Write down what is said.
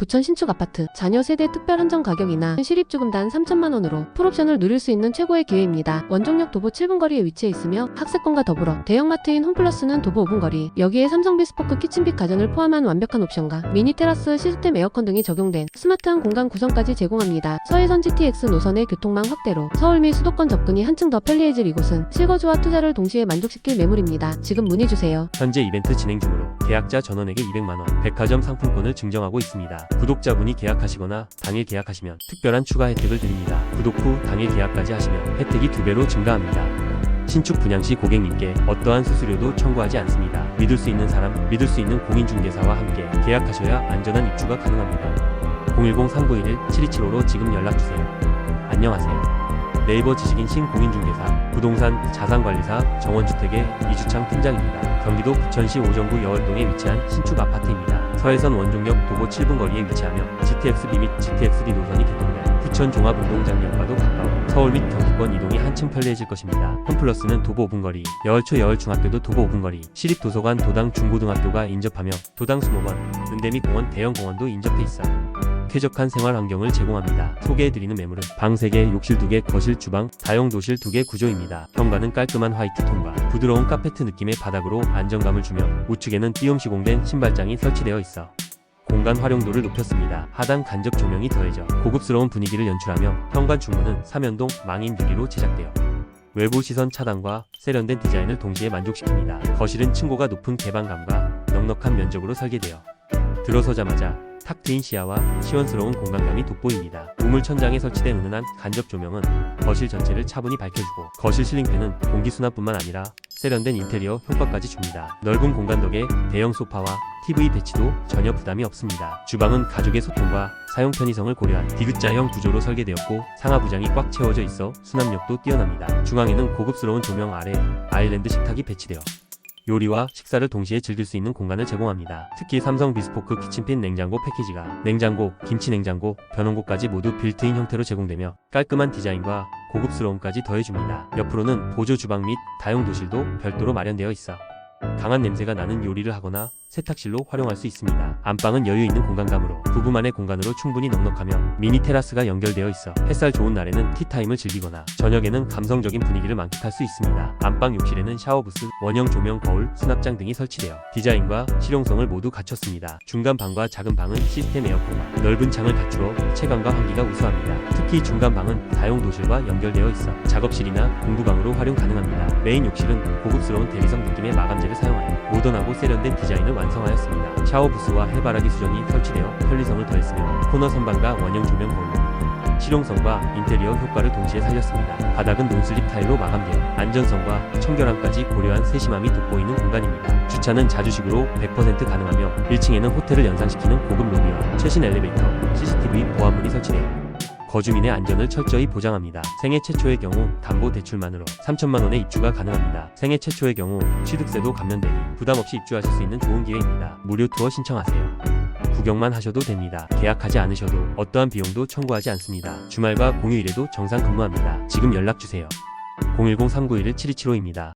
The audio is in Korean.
부천 신축 아파트 자녀 세대 특별 한정 가격이나 실입주금단 3천만 원으로 풀옵션을 누릴 수 있는 최고의 기회입니다. 원종역 도보 7분 거리에 위치해 있으며 학세권과 더불어 대형마트인 홈플러스는 도보 5분 거리 여기에 삼성 비 스포크 키친빛 가전을 포함한 완벽한 옵션과 미니 테라스 시스템 에어컨 등이 적용된 스마트한 공간 구성까지 제공합니다. 서해선 GTX 노선의 교통망 확대로 서울 및 수도권 접근이 한층 더 편리해질 이곳은 실거주와 투자를 동시에 만족시킬 매물입니다. 지금 문의주세요. 현재 이벤트 진행 중으로 계약자 전원에게 200만원 백화점 상품권을 증정하고 있습니다. 구독자분이 계약하시거나 당일 계약하시면 특별한 추가 혜택을 드립니다. 구독 후 당일 계약까지 하시면 혜택이 2배로 증가합니다. 신축 분양 시 고객님께 어떠한 수수료도 청구하지 않습니다. 믿을 수 있는 사람, 믿을 수 있는 공인중개사와 함께 계약하셔야 안전한 입주가 가능합니다. 010-3911-7275로 지금 연락주세요. 안녕하세요. 네이버 지식인 신공인중개사, 부동산 자산관리사 정원주택의 이주창 팀장입니다. 경기도 부천시 오정구 여월동에 위치한 신축 아파트입니다. 서해선 원종역 도보 7분 거리에 위치하며 GTX-B 및 GTX-D 노선이 개통된 부천 종합운동장역과도 가까워 서울 및 경기권 이동이 한층 편리해질 것입니다. 홈플러스는 도보 5분 거리, 여월초 여월중학교도 도보 5분 거리, 시립도서관 도당 중고등학교가 인접하며 도당 수목원, 은대미 공원 대형 공원도 인접해 있어 쾌적한 생활 환경을 제공합니다. 소개해드리는 매물은 방 3개, 욕실 2개, 거실, 주방, 다용 도실 2개 구조입니다. 현관은 깔끔한 화이트 톤과 부드러운 카페트 느낌의 바닥으로 안정감을 주며 우측에는 띄움 시공된 신발장이 설치되어 있어 공간 활용도를 높였습니다. 하단 간접 조명이 더해져 고급스러운 분위기를 연출하며 현관 중문은 삼연동 망인 유리로 제작되어 외부 시선 차단과 세련된 디자인을 동시에 만족시킵니다. 거실은 층고가 높은 개방감과 넉넉한 면적으로 설계되어 들어서자마자 탁 트인 시야와 시원스러운 공간감이 돋보입니다. 우물 천장에 설치된 은은한 간접 조명은 거실 전체를 차분히 밝혀주고 거실 실링팬은 공기 수납뿐만 아니라 세련된 인테리어 효과까지 줍니다. 넓은 공간 덕에 대형 소파와 TV 배치도 전혀 부담이 없습니다. 주방은 가족의 소통과 사용 편의성을 고려한 디귿자형 구조로 설계되었고 상하 부장이 꽉 채워져 있어 수납력도 뛰어납니다. 중앙에는 고급스러운 조명 아래 아일랜드 식탁이 배치되어 요리와 식사를 동시에 즐길 수 있는 공간을 제공합니다. 특히 삼성 비스포크 키친핀 냉장고 패키지가 냉장고, 김치 냉장고, 변온고까지 모두 빌트인 형태로 제공되며 깔끔한 디자인과 고급스러움까지 더해줍니다. 옆으로는 보조 주방 및 다용 도실도 별도로 마련되어 있어 강한 냄새가 나는 요리를 하거나 세탁실로 활용할 수 있습니다. 안방은 여유 있는 공간감으로 부부만의 공간으로 충분히 넉넉하며 미니 테라스가 연결되어 있어 햇살 좋은 날에는 티타임을 즐기거나 저녁에는 감성적인 분위기를 만끽할 수 있습니다. 안방 욕실에는 샤워 부스, 원형 조명 거울, 수납장 등이 설치되어 디자인과 실용성을 모두 갖췄습니다. 중간 방과 작은 방은 시스템 에어컨과 넓은 창을 갖추어 체감과 환기가 우수합니다. 특히 중간 방은 다용 도실과 연결되어 있어 작업실이나 공부방으로 활용 가능합니다. 메인 욕실은 고급스러운 대리석 느낌의 마감재를 사용하여 모던하고 세련된 디자인을 완성하였습니다. 샤워 부스와 해바라기 수전이 설치되어 편리성을 더했으며 코너 선반과 원형 조명 거울로 실용성과 인테리어 효과를 동시에 살렸습니다. 바닥은 논슬립 타일로 마감되어 안전성과 청결함까지 고려한 세심함이 돋보이는 공간입니다. 주차는 자주식으로 100% 가능하며 1층에는 호텔을 연상시키는 고급 로비와 최신 엘리베이터, CCTV 보안문이 설치되어 거주민의 안전을 철저히 보장합니다. 생애 최초의 경우 담보 대출만으로 3천만 원의 입주가 가능합니다. 생애 최초의 경우 취득세도 감면되니 부담 없이 입주하실 수 있는 좋은 기회입니다. 무료 투어 신청하세요. 구경만 하셔도 됩니다. 계약하지 않으셔도 어떠한 비용도 청구하지 않습니다. 주말과 공휴일에도 정상 근무합니다. 지금 연락 주세요. 010-3911-7275입니다.